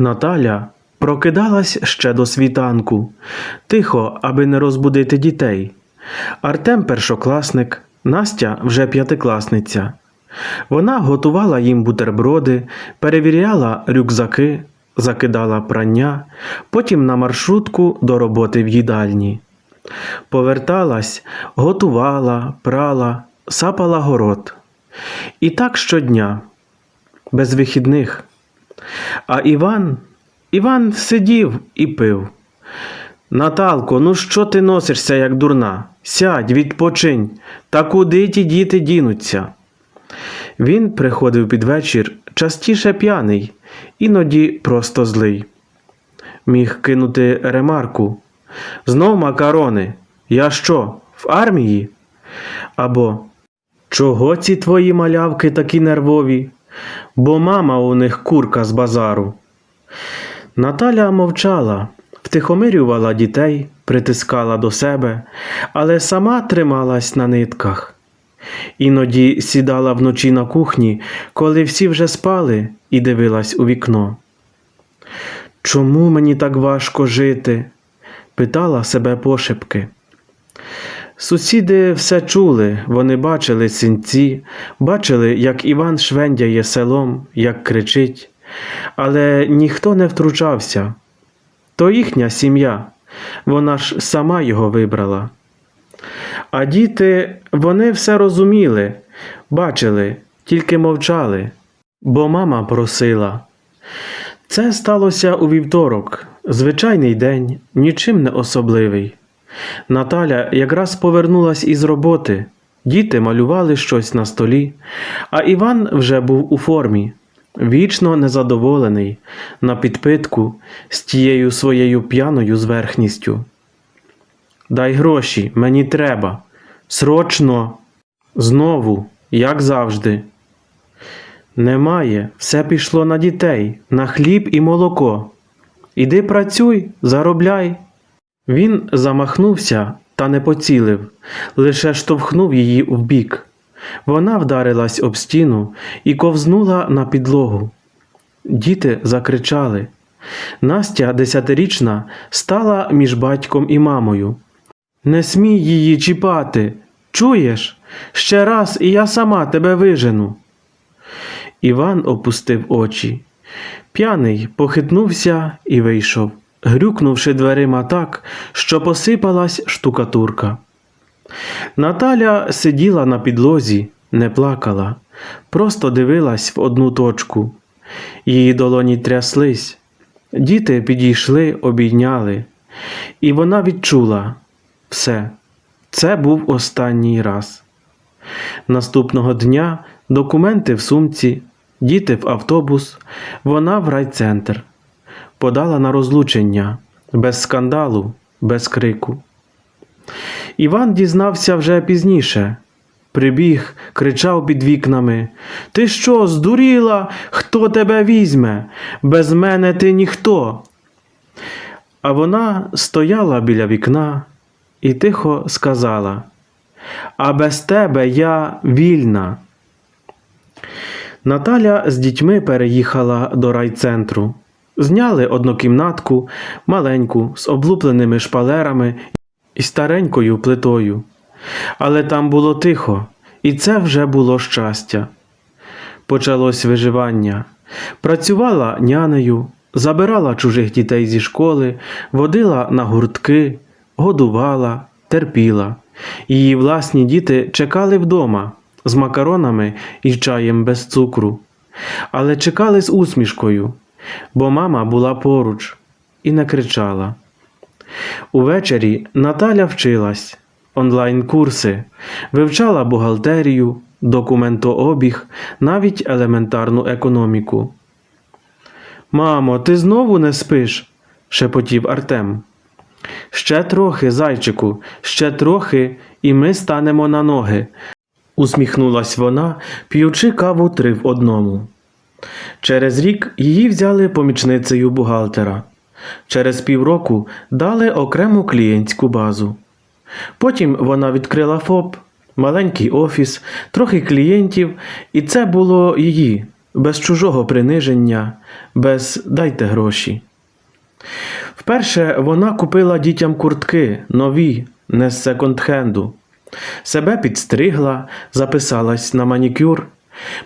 Наталя прокидалась ще до світанку, тихо, аби не розбудити дітей. Артем першокласник, Настя вже п'ятикласниця. Вона готувала їм бутерброди, перевіряла рюкзаки, закидала прання, потім на маршрутку до роботи в їдальні. Поверталась, готувала, прала, сапала город. І так щодня, без вихідних. А Іван, Іван сидів і пив. Наталко, ну що ти носишся, як дурна? Сядь, відпочинь, та куди ті діти дінуться? Він приходив під вечір частіше п'яний, іноді просто злий. Міг кинути ремарку. Знов макарони. Я що, в армії? Або Чого ці твої малявки такі нервові? Бо мама у них курка з базару. Наталя мовчала, втихомирювала дітей, притискала до себе, але сама трималась на нитках. Іноді сідала вночі на кухні, коли всі вже спали, і дивилась у вікно. Чому мені так важко жити? питала себе пошепки. Сусіди все чули, вони бачили синці, бачили, як Іван швендяє селом, як кричить, але ніхто не втручався. То їхня сім'я, вона ж сама його вибрала. А діти, вони все розуміли, бачили, тільки мовчали, бо мама просила. Це сталося у вівторок, звичайний день, нічим не особливий. Наталя якраз повернулась із роботи. Діти малювали щось на столі, а Іван вже був у формі, вічно незадоволений, на підпитку з тією своєю п'яною зверхністю. Дай гроші, мені треба. Срочно. Знову, як завжди. Немає, все пішло на дітей, на хліб і молоко. Іди працюй, заробляй. Він замахнувся та не поцілив, лише штовхнув її вбік. Вона вдарилась об стіну і ковзнула на підлогу. Діти закричали. Настя, десятирічна, стала між батьком і мамою. Не смій її чіпати. Чуєш? Ще раз і я сама тебе вижену. Іван опустив очі. П'яний похитнувся і вийшов, грюкнувши дверима так, що посипалась штукатурка. Наталя сиділа на підлозі, не плакала, просто дивилась в одну точку. Її долоні тряслись. Діти підійшли, обійняли, і вона відчула все. Це був останній раз. Наступного дня документи в сумці, діти в автобус, вона в райцентр. Подала на розлучення, без скандалу, без крику. Іван дізнався вже пізніше. Прибіг, кричав під вікнами Ти що, здуріла? Хто тебе візьме? Без мене ти ніхто. А вона стояла біля вікна і тихо сказала А без тебе я вільна. Наталя з дітьми переїхала до райцентру. Зняли однокімнатку, маленьку, з облупленими шпалерами і старенькою плитою. Але там було тихо, і це вже було щастя. Почалось виживання. Працювала нянею, забирала чужих дітей зі школи, водила на гуртки, годувала, терпіла. Її власні діти чекали вдома з макаронами і чаєм без цукру. Але чекали з усмішкою, бо мама була поруч і не кричала. Увечері Наталя вчилась онлайн-курси, вивчала бухгалтерію, документообіг, навіть елементарну економіку. Мамо, ти знову не спиш? шепотів Артем. Ще трохи, зайчику, ще трохи, і ми станемо на ноги, усміхнулась вона, п'ючи каву три в одному. Через рік її взяли помічницею бухгалтера. Через півроку дали окрему клієнтську базу. Потім вона відкрила ФОП, маленький офіс, трохи клієнтів, і це було її без чужого приниження, без дайте гроші. Вперше вона купила дітям куртки нові, не з секонд-хенду. Себе підстригла, записалась на манікюр,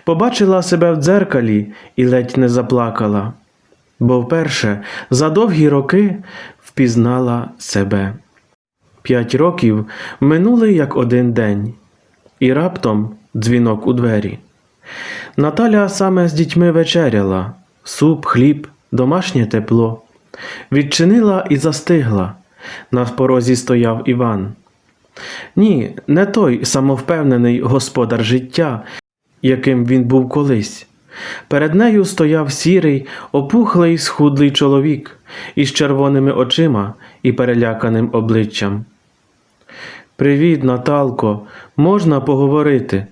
побачила себе в дзеркалі і ледь не заплакала, бо вперше за довгі роки впізнала себе. П'ять років минули як один день, і раптом дзвінок у двері. Наталя саме з дітьми вечеряла суп, хліб, домашнє тепло. Відчинила і застигла. На порозі стояв Іван. Ні, не той самовпевнений господар життя, яким він був колись. Перед нею стояв сірий, опухлий, схудлий чоловік із червоними очима і переляканим обличчям. Привіт, Наталко, можна поговорити?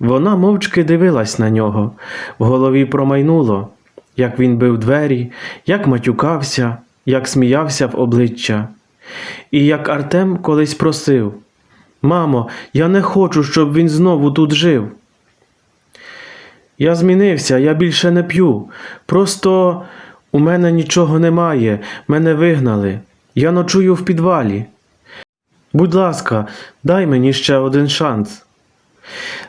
Вона мовчки дивилась на нього, в голові промайнуло, як він бив двері, як матюкався, як сміявся в обличчя. І як Артем колись просив Мамо, я не хочу, щоб він знову тут жив. Я змінився, я більше не п'ю. Просто у мене нічого немає, мене вигнали. Я ночую в підвалі. Будь ласка, дай мені ще один шанс.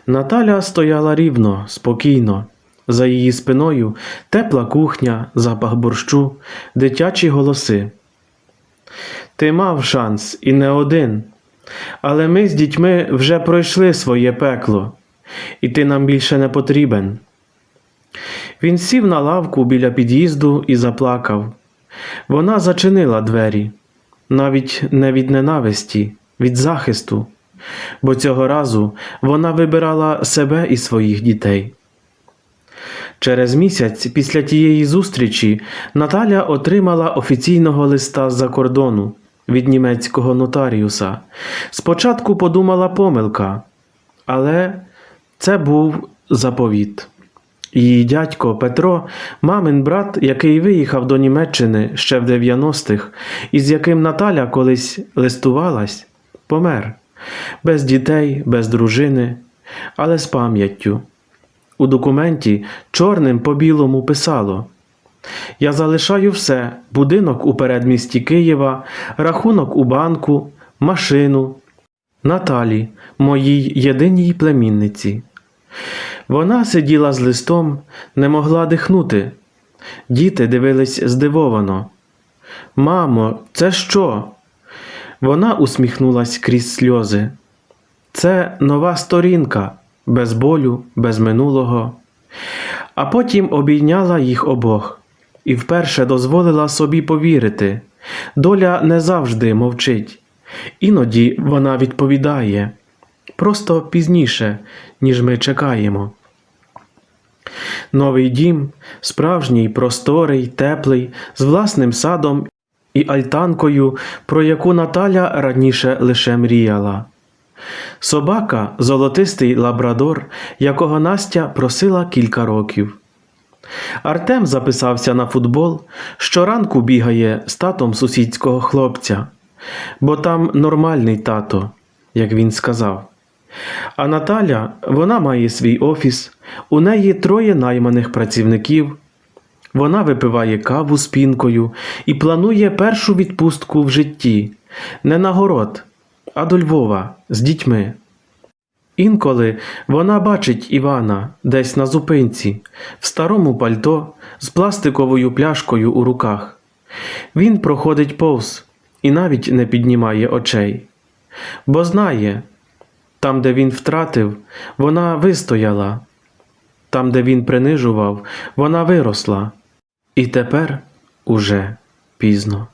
Наталя стояла рівно, спокійно. За її спиною тепла кухня, запах борщу, дитячі голоси. Ти мав шанс і не один. Але ми з дітьми вже пройшли своє пекло, і ти нам більше не потрібен. Він сів на лавку біля під'їзду і заплакав. Вона зачинила двері, навіть не від ненависті, від захисту, бо цього разу вона вибирала себе і своїх дітей. Через місяць після тієї зустрічі Наталя отримала офіційного листа з-за кордону від німецького нотаріуса. Спочатку подумала помилка, але це був заповіт. Її дядько Петро, мамин брат, який виїхав до Німеччини ще в 90-х, і з яким Наталя колись листувалась, помер без дітей, без дружини, але з пам'яттю. У документі чорним по білому писало Я залишаю все: будинок у передмісті Києва, рахунок у банку, машину, Наталі, моїй єдиній племінниці. Вона сиділа з листом, не могла дихнути. Діти дивились здивовано. Мамо, це що? Вона усміхнулась крізь сльози. Це нова сторінка, без болю, без минулого. А потім обійняла їх обох і вперше дозволила собі повірити. Доля не завжди мовчить. Іноді вона відповідає просто пізніше, ніж ми чекаємо. Новий дім, справжній, просторий, теплий, з власним садом і альтанкою, про яку Наталя раніше лише мріяла. Собака золотистий лабрадор, якого Настя просила кілька років. Артем записався на футбол, щоранку бігає з татом сусідського хлопця, бо там нормальний тато, як він сказав. А Наталя, вона має свій офіс, у неї троє найманих працівників. Вона випиває каву з пінкою і планує першу відпустку в житті, не на город, а до Львова з дітьми. Інколи вона бачить Івана десь на зупинці, в старому пальто з пластиковою пляшкою у руках. Він проходить повз і навіть не піднімає очей, бо знає, там, де він втратив, вона вистояла, там, де він принижував, вона виросла, і тепер уже пізно.